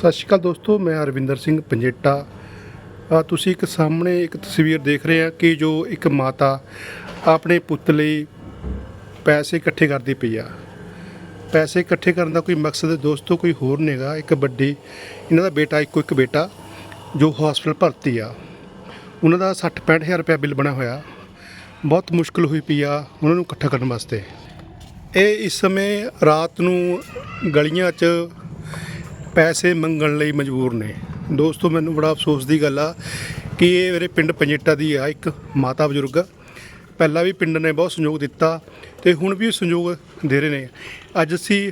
ਸਤਿ ਸ਼੍ਰੀ ਅਕਾਲ ਦੋਸਤੋ, ਮੈਂ ਅਰਵਿੰਦਰ ਸਿੰਘ ਪੰਜੇਟਾ। ਤੁਸੀਂ ਇੱਕ ਸਾਹਮਣੇ ਇੱਕ ਤਸਵੀਰ ਦੇਖ ਰਹੇ ਆ ਕਿ ਜੋ ਇੱਕ ਮਾਤਾ ਆਪਣੇ ਪੁੱਤ ਲਈ ਪੈਸੇ ਇਕੱਠੇ ਕਰਦੀ ਪਈ ਆ। ਪੈਸੇ ਇਕੱਠੇ ਕਰਨ ਦਾ ਕੋਈ ਮਕਸਦ ਦੋਸਤੋ ਕੋਈ ਹੋਰ ਨਹੀਂਗਾ ਇੱਕ ਵੱਡੀ, ਇਹਨਾਂ ਦਾ ਬੇਟਾ, ਇੱਕੋ ਇੱਕ ਬੇਟਾ ਜੋ ਹਸਪੀਟਲ ਭਰਤੀ ਆ। ਉਹਨਾਂ ਦਾ 60 65000 ਰੁਪਏ ਬਿੱਲ ਬਣਿਆ ਹੋਇਆ। ਬਹੁਤ ਮੁਸ਼ਕਲ ਹੋਈ ਪਈ ਆ ਉਹਨਾਂ ਨੂੰ ਇਕੱਠਾ ਕਰਨ ਵਾਸਤੇ। ਇਹ ਇਸ ਸਮੇਂ ਰਾਤ ਨੂੰ ਗਲੀਆਂ 'ਚ ਪੈਸੇ ਮੰਗਣ ਲਈ ਮਜਬੂਰ ਨੇ। ਦੋਸਤੋ, ਮੈਨੂੰ ਬੜਾ ਅਫਸੋਸ ਦੀ ਗੱਲ ਆ ਕਿ ਇਹ ਮੇਰੇ ਪਿੰਡ ਪੰਜੇਟਾ ਦੀ ਆ, ਇੱਕ ਮਾਤਾ ਬਜ਼ੁਰਗ। ਪਹਿਲਾਂ ਵੀ ਪਿੰਡ ਨੇ ਬਹੁਤ ਸਹਿਯੋਗ ਦਿੱਤਾ ਤੇ ਹੁਣ ਵੀ ਸਹਿਯੋਗ ਦੇ ਰਹੇ ਨੇ। ਅੱਜ ਅਸੀਂ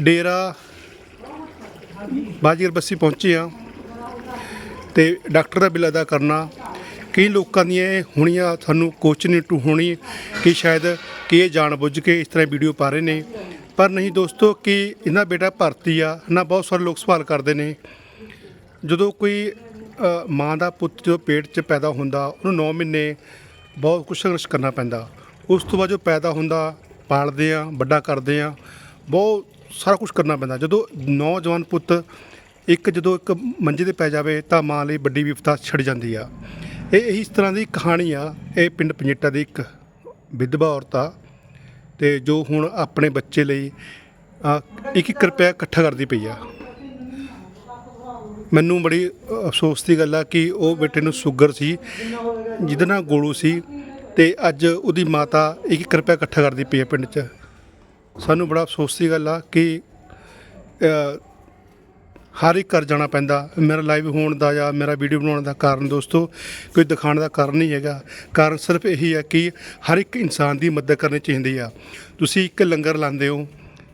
ਡੇਰਾ ਬਾਜੀਗਰ ਬੱਸੀ ਪਹੁੰਚੇ ਆ ਤੇ ਡਾਕਟਰ ਦਾ ਬਿੱਲ ਅਦਾ ਕਰਨਾ। ਕਈ ਲੋਕਾਂ ਦੀਆਂ ਇਹ ਹੁਣੀਆਂ ਤੁਹਾਨੂੰ ਕੋਚ ਟੂ ਹੋਣੀ ਕਿ ਸ਼ਾਇਦ ਕਿ ਇਹ ਜਾਣਬੁੱਝ ਕੇ ਇਸ ਤਰ੍ਹਾਂ ਵੀਡੀਓ ਪਾ ਰਹੇ ਨੇ। ਪਰ ਨਹੀਂ ਦੋਸਤੋ ਕਿ ਇਹਨਾਂ ਬੇਟਾ ਭਰਤੀ ਆ ਨਾ ਬਹੁਤ ਸਾਰੇ ਲੋਕ ਸਵਾਲ ਕਰਦੇ ਨੇ। ਜਦੋਂ ਕੋਈ ਮਾਂ ਦਾ ਪੁੱਤ ਜੋ ਪੇਟ 'ਚ ਪੈਦਾ ਹੁੰਦਾ, ਉਹਨੂੰ 9 ਮਹੀਨੇ ਬਹੁਤ ਕੁਛ ਸੰਘਰਸ਼ ਕਰਨਾ ਪੈਂਦਾ। ਉਸ ਤੋਂ ਬਾਅਦ ਜੋ ਪੈਦਾ ਹੁੰਦਾ, ਪਾਲਦੇ ਆ, ਵੱਡਾ ਕਰਦੇ ਆ, ਬਹੁਤ ਸਾਰਾ ਕੁਝ ਕਰਨਾ ਪੈਂਦਾ। ਜਦੋਂ ਨੌਜਵਾਨ ਪੁੱਤ ਇੱਕ ਜਦੋਂ ਇੱਕ ਮੰਜੇ ਤੇ ਪੈ ਜਾਵੇ, ਤਾਂ ਮਾਂ ਲਈ ਵੱਡੀ ਵਿਪਤਾ ਛਿੜ ਜਾਂਦੀ ਆ। ਇਹ ਇਸ ਤਰ੍ਹਾਂ ਦੀ ਕਹਾਣੀ ਆ, ਇਹ ਪਿੰਡ ਪੰਜੇਟਾ ਦੀ ਇੱਕ ਵਿਧਵਾ ਔਰਤ ਆ। ਤੇ ਜੋ ਹੁਣ ਆਪਣੇ ਬੱਚੇ ਲਈ ਇੱਕ ਇੱਕ ਰੁਪਇਆ ਇਕੱਠਾ ਕਰਦੀ ਪਈ ਆ। ਮੈਨੂੰ ਬੜੀ ਅਫਸੋਸ ਦੀ ਗੱਲ ਆ ਕਿ ਉਹ ਬੇਟੇ ਨੂੰ ਸ਼ੂਗਰ ਸੀ, ਜਿਹਦੇ ਨਾਲ ਗੋਲੂ ਸੀ, ਤੇ ਅੱਜ ਉਹਦੀ ਮਾਤਾ ਇੱਕ ਇੱਕ ਰੁਪਇਆ ਇਕੱਠਾ ਕਰਦੀ ਪਈ ਹੈ ਪਿੰਡ 'ਚ। ਸਾਨੂੰ ਬੜਾ ਅਫਸੋਸ ਦੀ ਗੱਲ ਆ ਕਿ ਹਰ ਇੱਕ ਘਰ ਜਾਣਾ ਪੈਂਦਾ, ਮੇਰਾ ਲਾਈਵ ਹੋਣ ਦਾ ਜਾਂ ਮੇਰਾ ਵੀਡੀਓ ਬਣਾਉਣ ਦਾ ਕਾਰਨ ਦੋਸਤੋ, ਕੋਈ ਦਿਖਾਉਣ ਦਾ ਕਾਰਨ ਨਹੀਂ ਹੈਗਾ। ਕਾਰਨ ਸਿਰਫ ਇਹੀ ਹੈ ਕਿ ਹਰ ਇੱਕ ਇਨਸਾਨ ਦੀ ਮਦਦ ਕਰਨੀ ਚਾਹੀਦੀ ਆ। ਤੁਸੀਂ ਇੱਕ ਲੰਗਰ ਲਾਉਂਦੇ ਹੋ,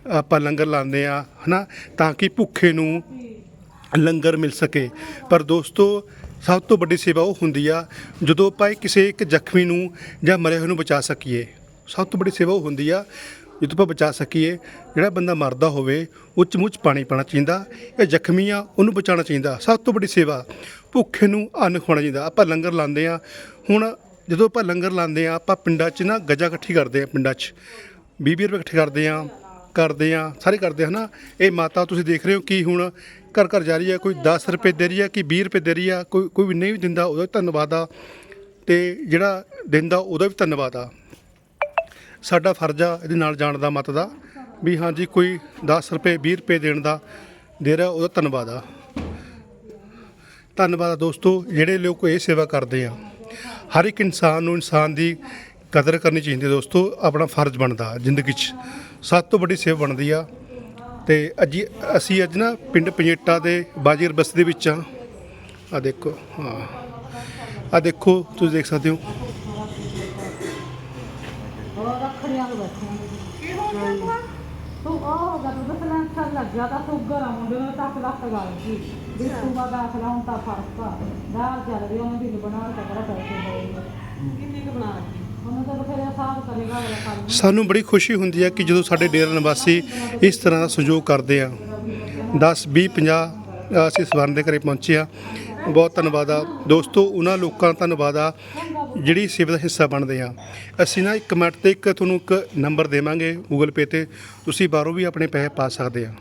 ਆਪਾਂ ਲੰਗਰ ਲਾਉਂਦੇ ਆ ਹਨਾ? ਤਾਂ ਕਿ ਭੁੱਖੇ ਨੂੰ ਲੰਗਰ ਮਿਲ ਸਕੇ। ਪਰ ਦੋਸਤੋ, ਸਭ ਤੋਂ ਵੱਡੀ ਸੇਵਾ ਉਹ ਹੁੰਦੀ ਆ, ਜਦੋਂ ਆਪਾਂ ਕਿਸੇ ਇੱਕ ਜ਼ਖਮੀ ਨੂੰ ਜਾਂ ਮਰੇ ਹੋਏ ਨੂੰ ਬਚਾ ਸਕੀਏ। ਸਭ ਤੋਂ ਵੱਡੀ ਸੇਵਾ ਉਹ ਹੁੰਦੀ ਆ ਜਦੋਂ ਆਪਾਂ ਬਚਾ ਸਕੀਏ। ਜਿਹੜਾ ਬੰਦਾ ਮਰਦਾ ਹੋਵੇ ਉੱਚ ਮੁੱਚ ਪਾਣੀ ਪਾਣਾ ਚਾਹੀਦਾ। ਇਹ ਜ਼ਖਮੀ ਆ, ਉਹਨੂੰ ਬਚਾਉਣਾ ਚਾਹੀਦਾ। ਸਭ ਤੋਂ ਵੱਡੀ ਸੇਵਾ, ਭੁੱਖੇ ਨੂੰ ਅੰਨ ਖਵਾਉਣਾ ਚਾਹੀਦਾ। ਆਪਾਂ ਲੰਗਰ ਲਾਉਂਦੇ ਆ ਹੁਣ ਜਦੋਂ ਆਪਾਂ ਲੰਗਰ ਲਾਉਂਦੇ ਆ ਆਪਾਂ ਪਿੰਡਾਂ 'ਚ ਨਾ ਗੱਜਾ ਇਕੱਠੀ ਕਰਦੇ ਆ ਪਿੰਡਾਂ 'ਚ। 20 ਰੁਪਏ ਇਕੱਠੇ ਕਰਦੇ ਆ ਕਰਦੇ ਆ ਸਾਰੇ ਕਰਦੇ ਆ ਹਨਾ। ਇਹ ਮਾਤਾ ਤੁਸੀਂ ਦੇਖ ਰਹੇ ਹੋ ਕਿ ਹੁਣ ਘਰ ਘਰ ਜਾ ਰਹੀ ਹੈ, ਕੋਈ 10 ਰੁਪਏ ਦੇ ਰਹੀ ਹੈ ਕਿ 20 ਰੁਪਏ ਦੇ ਰਹੀ ਆ ਕੋਈ ਕੋਈ ਵੀ ਨਹੀਂ ਵੀ ਦਿੰਦਾ, ਉਹਦਾ ਵੀ ਧੰਨਵਾਦ ਆ। ਤੇ ਜਿਹੜਾ ਦਿੰਦਾ, ਉਹਦਾ ਵੀ ਧੰਨਵਾਦ ਆ। ਸਾਡਾ ਫਰਜ਼ ਆ ਇਹਦੇ ਨਾਲ ਜਾਣ ਦਾ ਮਤ ਦਾ ਵੀ ਹਾਂਜੀ ਕੋਈ 10 ਰੁਪਏ 20 ਰੁਪਏ ਦੇਣ ਦਾ ਦੇ ਰਿਹਾ, ਉਹਦਾ ਧੰਨਵਾਦ ਆ। ਧੰਨਵਾਦ ਆ ਦੋਸਤੋ, ਜਿਹੜੇ ਲੋਕ ਇਹ ਸੇਵਾ ਕਰਦੇ ਆ, ਹਰ ਇੱਕ ਇਨਸਾਨ ਨੂੰ ਇਨਸਾਨ ਦੀ ਕਦਰ ਕਰਨੀ ਚਾਹੀਦੀ ਹੈ ਦੋਸਤੋ, ਆਪਣਾ ਫਰਜ਼ ਬਣਦਾ ਜ਼ਿੰਦਗੀ 'ਚ। ਸਭ ਤੋਂ ਵੱਡੀ ਸੇਵਾ ਬਣਦੀ ਆ ਤੇ ਅੱਜ ਅਸੀਂ ਅੱਜ ਨਾ ਪਿੰਡ ਪੰਜੇਟਾ ਦੇ ਬਾਜੀਰ ਬਸਤੀ ਦੇ ਵਿੱਚ ਆ। ਆ ਦੇਖੋ, ਹਾਂ। ਆ ਦੇਖੋ, ਤੁਸੀਂ ਦੇਖ ਸਕਦੇ ਹੋ। ਰੱਖੜੀਆਂ ਤੋਂ ਬੈਠੀਆਂ ਕੀ ਹੋ ਗਿਆ ਤੂੰ ਉਹ ਜਦ ਉਹ ਸਲੈਂਸਰ ਲੱਗਿਆ ਤਾਂ ਸ਼ੂਗਰ ਆ ਮੁੰਡੇ ਨੂੰ ਤੱਕ ਲੱਕ ਗੱਲ ਸੀ ਵੀ ਤੂੰ ਦਾ ਦਾਖਲਾ ਹੁਣ ਤਾਂ ਫ਼ਰਕ ਆ। ਦਾਲ ਚੱਲ ਰਹੀ ਉਹਨੂੰ ਬਿੱਲ ਬਣਾ ਕੇ ਕਿਹੜਾ ਪੈਸੇ ਕਿੰਨੇ ਕੁ ਬਣਾ ਰੱਖੀ? ਉਹਨੂੰ ਤਾਂ ਬਥੇਰੇ ਹਿਸਾਬ ਕਰੇਗਾ ਅਗਲਾ ਕੱਲ੍ਹ ਨੂੰ। ਸਾਨੂੰ ਬੜੀ ਖੁਸ਼ੀ ਹੁੰਦੀ ਹੈ ਕਿ ਜਦੋਂ ਸਾਡੇ ਡੇਰਾ ਨਿਵਾਸੀ ਇਸ ਤਰ੍ਹਾਂ ਦਾ ਸਹਿਯੋਗ ਕਰਦੇ ਆ। 10 20 50 ਅਸੀਂ ਸਵਰਨ ਦੇ ਘਰੇ ਪਹੁੰਚੇ ਆ। ਬਹੁਤ ਧੰਨਵਾਦ ਆ। ਦੋਸਤੋ ਉਹਨਾਂ ਲੋਕਾਂ ਦਾ ਧੰਨਵਾਦ ਆ ਜਿਹੜੀ ਸੇਵਾ ਦਾ ਹਿੱਸਾ ਬਣਦੇ ਆ, ਅਸੀਂ ਨਾ ਇੱਕ ਮਿੰਟ ਤੇ ਇੱਕ ਤੁਹਾਨੂੰ ਇੱਕ ਨੰਬਰ ਦੇਵਾਂਗੇ ਗੂਗਲ ਪੇ ਤੇ, ਤੁਸੀਂ ਬਾਹਰੋਂ ਵੀ ਆਪਣੇ ਪੈਸੇ ਪਾ ਸਕਦੇ ਆ।